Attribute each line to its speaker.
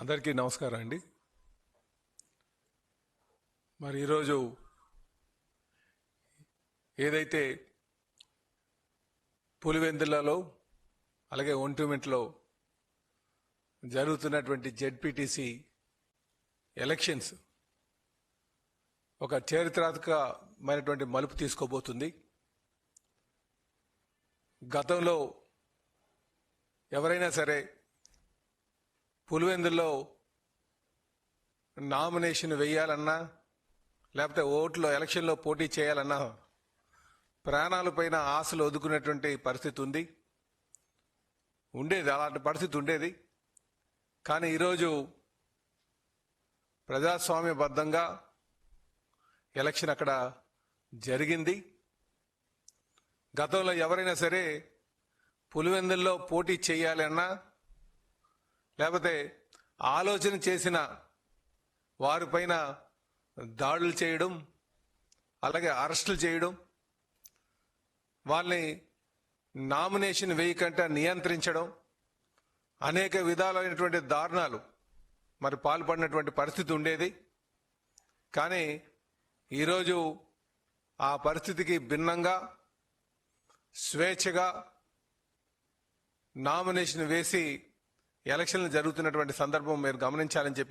Speaker 1: అందరికీ నమస్కారం అండి. మరి ఈరోజు ఏదైతే పులివెందులలో అలాగే ఒంటిమింట్లో జరుగుతున్నటువంటి జెడ్పీటీసీ ఎలక్షన్స్ ఒక చరిత్రాత్మకమైనటువంటి మలుపు తీసుకోబోతుంది. గతంలో ఎవరైనా సరే పులివెందుల్లో నామినేషన్ వేయాలన్నా లేకపోతే ఓట్లో ఎలక్షన్లో పోటీ చేయాలన్నా ప్రాణాలపైన ఆశలు ఒదుకునేటువంటి పరిస్థితి ఉంది. ఉండేది అలాంటి పరిస్థితి ఉండేది. కానీ ఈరోజు ప్రజాస్వామ్యబద్ధంగా ఎలక్షన్ అక్కడ జరిగింది. గతంలో ఎవరైనా సరే పులివెందుల్లో పోటీ చేయాలన్నా లేకపోతే ఆలోచన చేసిన వారిపైన దాడులు చేయడం అలాగే అరెస్టులు చేయడం వాళ్ళని నామినేషన్ వేయకంట నియంత్రించడం అనేక విధాలైనటువంటి దారుణాలు మరి పాల్పడినటువంటి పరిస్థితి ఉండేది. కానీ ఈరోజు ఆ పరిస్థితికి భిన్నంగా స్వేచ్ఛగా నామినేషన్ వేసి ఎలక్షన్లు జరుగుతున్నటువంటి సందర్భం మీరు గమనించాలని చెప్పి